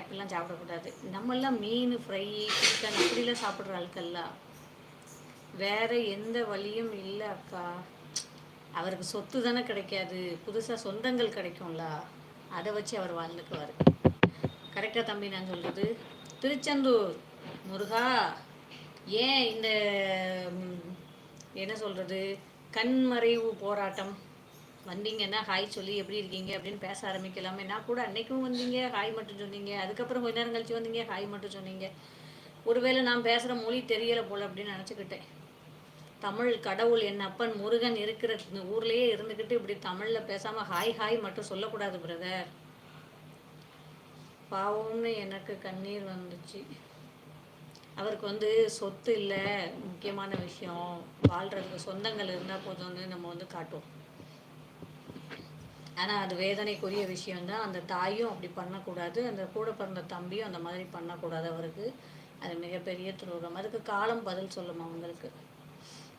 அப்படிலாம் சாப்பிடக்கூடாது. நம்மெல்லாம் மீன் ஃப்ரை சிக்கன் அப்படிலாம் சாப்பிட்ற ஆட்கள்ல வேற எந்த வழியும் இல்லை அக்கா. அவருக்கு சொத்து தானே கிடைக்காது. புதுசாக சொந்தங்கள் கிடைக்கும்ல. அதை வச்சு அவர் வாழ்ந்துக்குவார். கரெக்டாக தம்பி நான் சொல்கிறது திருச்செந்தூர் முருகா ஏன் இந்த என்ன சொல்கிறது கண்மறைவு போராட்டம். வந்தீங்கன்னா ஹாய் சொல்லி எப்படி இருக்கீங்க அப்படின்னு பேச ஆரம்பிக்கலாமே. நான் கூட அன்னைக்கும் வந்தீங்க ஹாய் மட்டும் சொன்னீங்க. அதுக்கப்புறம் கொஞ்ச நேரம் கழிச்சு வந்தீங்க ஹாய் மட்டும் சொன்னீங்க. ஒருவேளை நான் பேசுகிற மொழி தெரியலை போல அப்படின்னு நினச்சிக்கிட்டேன். தமிழ் கடவுள் என் அப்பன் முருகன் இருக்கிற இந்த இருந்துக்கிட்டு இப்படி தமிழில் பேசாமல் ஹாய் ஹாய் மட்டும் சொல்லக்கூடாது பிரதர் பாவம்னு எனக்கு கண்ணீர் வந்துச்சு. அவருக்கு வந்து சொத்து இல்லை முக்கியமான விஷயம். வாழ்கிறதுக்கு சொந்தங்கள் இருந்தால் போதும்னு நம்ம வந்து காட்டுவோம். ஆனால் அது வேதனைக்குரிய விஷயம்தான். அந்த தாயும் அப்படி பண்ணக்கூடாது. அந்த கூட பிறந்த தம்பியும் அந்த மாதிரி பண்ணக்கூடாது அவருக்கு. அது மிகப்பெரிய துரோகம். அதுக்கு காலம் பதில் சொல்லும் அவங்களுக்கு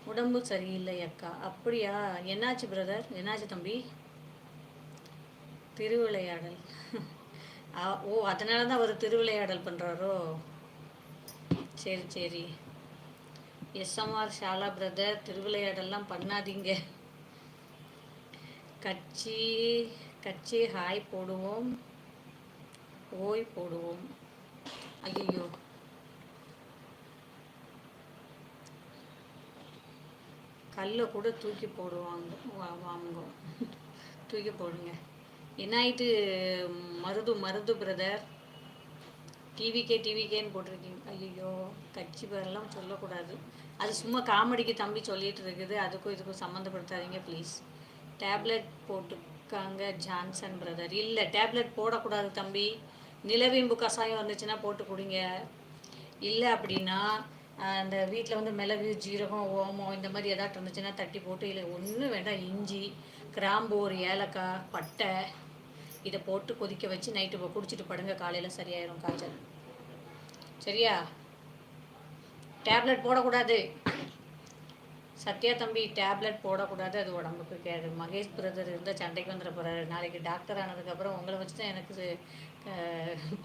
உடம்பு சரியில்லை அக்கா. அப்படியா? என்னாச்சு பிரதர் என்னாச்சு தம்பி? திருவிளையாடல். ஆ, ஓ அதனால தான் அவர் திருவிளையாடல் பண்ணுறாரோ சரி சரி. எஸ்எம்ஆர் ஷாலா பிரதர் திருவிளையாடல்லாம் பண்ணாதீங்க. கட்சி கட்சி ஹாய் போடுவோம் ஓய் போடுவோம். ஐயோ கல்லை கூட தூக்கி போடுவாங்க வாங்க தூக்கி போடுங்க. என்னாயிட்டு மருது மருது பிரதர் டிவிகே டிவிகேன்னு போட்டிருக்கீங்க. ஐயோ கட்சி பேரெல்லாம் சொல்லக்கூடாது. அது சும்மா காமெடிக்கு தம்பி சொல்லிட்டு இருக்குது. அதுக்கும் இதுக்கும் சம்மந்தப்படுத்தாதீங்க ப்ளீஸ் டேப்லெட் போட்டுக்காங்க ஜான்சன் பிரதர். இல்லை டேப்லெட் போடக்கூடாது தம்பி. நிலவேம்பு கஷாயம் இருந்துச்சுன்னா போட்டு கொடுங்க. இல்லை அப்படின்னா அந்த வீட்டில் வந்து மிளகு ஜீரகம் ஓமம் இந்த மாதிரி ஏதாட்டும் இருந்துச்சுன்னா தட்டி போட்டு இல்லை ஒன்றும் வேண்டாம் இஞ்சி கிராம்பு ஒரு ஏலக்காய் பட்டை இதை போட்டு கொதிக்க வச்சு நைட்டு குடிச்சிட்டு படுங்க காலையில் சரியாயிரும் காய்ச்சல். சரியா? டேப்லெட் போடக்கூடாது. சத்யா தம்பி டேப்லெட் போடக்கூடாது அது உடம்புக்கு கேடு. மகேஷ் பிரதர் இருந்தால் சண்டைக்கு வந்துட போகிறாரு நாளைக்கு டாக்டர் ஆனதுக்கப்புறம் உங்களை வச்சு தான் எனக்கு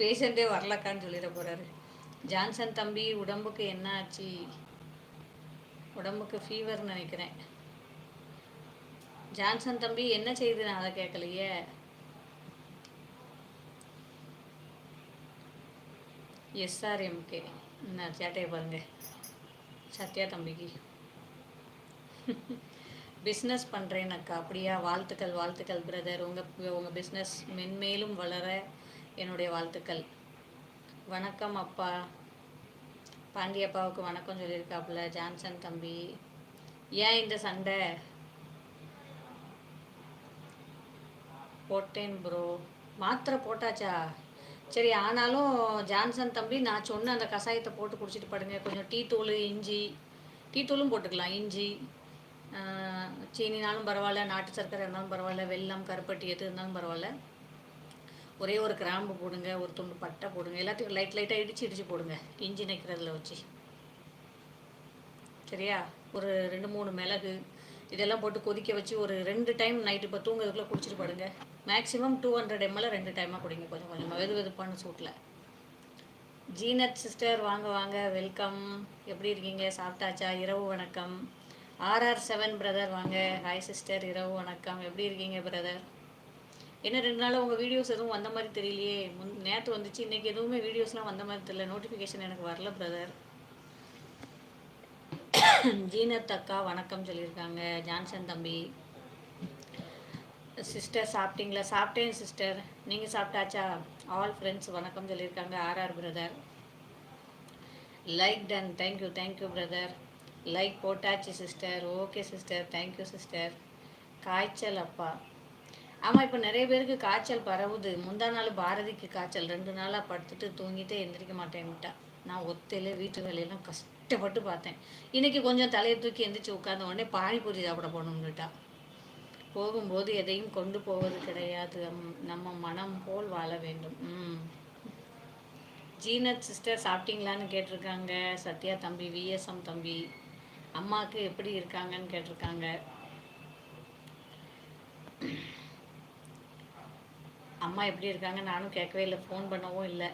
பேஷண்ட்டே வரலக்கான்னு சொல்லிட போகிறாரு ஜான்சன் தம்பி உடம்புக்கு என்ன ஆச்சு? உடம்புக்கு ஃபீவர்னு நினைக்கிறேன். ஜான்சன் தம்பி என்ன செய்யுது நான் அதை கேட்கலையே. எஸ்ஆர்எம்கே என்ன சேட்டையை பாருங்க. சத்யா தம்பிக்கு. பிஸ்னஸ் பண்ணுறேன் அக்கா அப்படியா? வாழ்த்துக்கள் வாழ்த்துக்கள் பிரதர் உங்கள் உங்கள் பிஸ்னஸ் மென்மேலும் வளர என்னுடைய வாழ்த்துக்கள். வணக்கம் அப்பா. பாண்டியப்பாவுக்கு வணக்கம் சொல்லியிருக்காப்புல. ஜான்சன் தம்பி. ஏன் இந்த சண்டை? போட்டேன் ப்ரோ மாத்திரை போட்டாச்சா? சரி ஆனாலும் ஜான்சன் தம்பி நான் சொன்ன அந்த கஷாயத்தை போட்டு குடிச்சிட்டு படுங்க கொஞ்சம் டீ தூள் இஞ்சி. டீ தூளும் போட்டுக்கலாம். இஞ்சி. சீனினாலும் பரவாயில்ல நாட்டு சர்க்கரை இருந்தாலும் பரவாயில்ல வெல்லம் கருப்பட்டி எது இருந்தாலும் பரவாயில்ல. ஒரே ஒரு கிராம்பு போடுங்க ஒரு துண்டு பட்டை போடுங்க எல்லாத்தையும் லைட் லைட்டாக இடிச்சு இடிச்சு போடுங்க இஞ்சி நைக்கிறதுல வச்சு. சரியா? ஒரு ரெண்டு மூணு மிளகு இதெல்லாம் போட்டு கொதிக்க வச்சு ஒரு ரெண்டு டைம் நைட்டு இப்போ தூங்குறதுக்குள்ளே குடிச்சிட்டு படுங்க மேக்ஸிமம் டூ ஹண்ட்ரட் எம்எல்ல ரெண்டு டைமாக குடிங்க கொஞ்சம் கொஞ்சமாக வெது வெதுப்பான சூட்டில் ஜீனத் சிஸ்டர் வாங்க வாங்க வெல்கம் எப்படி இருக்கீங்க? சாப்பிட்டாச்சா? இரவு வணக்கம். ஆர்ஆர் செவன் பிரதர் வாங்க. ஹாய் சிஸ்டர் இரவு வணக்கம். எப்படி இருக்கீங்க பிரதர்? என்ன ரெண்டு நாளாக உங்கள் வீடியோஸ் எதுவும் வந்த மாதிரி தெரியலையே. முன் நேற்று வந்துச்சு இன்றைக்கி எதுவுமே வீடியோஸ்லாம் வந்த மாதிரி தெரியல. நோட்டிஃபிகேஷன் எனக்கு வரல பிரதர். ஜீனத் அக்கா வணக்கம் சொல்லியிருக்காங்க. ஜான்சன் தம்பி. சிஸ்டர் சாப்பிட்டீங்களா? சாப்பிட்டேன் சிஸ்டர் நீங்கள் சாப்பிட்டாச்சா? ஆல் ஃப்ரெண்ட்ஸ் வணக்கம் சொல்லியிருக்காங்க. RR brother. Like done thank you thank you brother like போட்டாச்சு sister okay sister thank you sister காய்ச்சல் அப்பா. ஆமாம் இப்போ நிறைய பேருக்கு காய்ச்சல் பரவுது. முந்தா நாள் பாரதிக்கு காய்ச்சல். ரெண்டு நாளாக படுத்துட்டு தூங்கிட்டே எந்திரிக்க மாட்டேன்ட்டா நான் ஒத்தையில வீட்டு வேலையெல்லாம் கஷ்டப்பட்டு பார்த்தேன். இன்னைக்கு கொஞ்சம் தலையை தூக்கி எந்திரிச்சு உட்கார்ந்த உடனே பானிபூரி சாப்பிட போகணும்னுட்டா போகும்போது எதையும் கொண்டு போவது கிடையாது. நம்ம மனம் போல் வாழ வேண்டும். ம். ஜீனத் சிஸ்டர் சாப்பிட்டீங்களான்னு கேட்டிருக்காங்க. சத்யா தம்பி விஎஸ்எம் தம்பி. அம்மாவுக்கு எப்படி இருக்காங்கன்னு கேட்டிருக்காங்க. அம்மா எப்படி இருக்காங்க நானும் கேட்கவே இல்லை ஃபோன் பண்ணவும் இல்லை.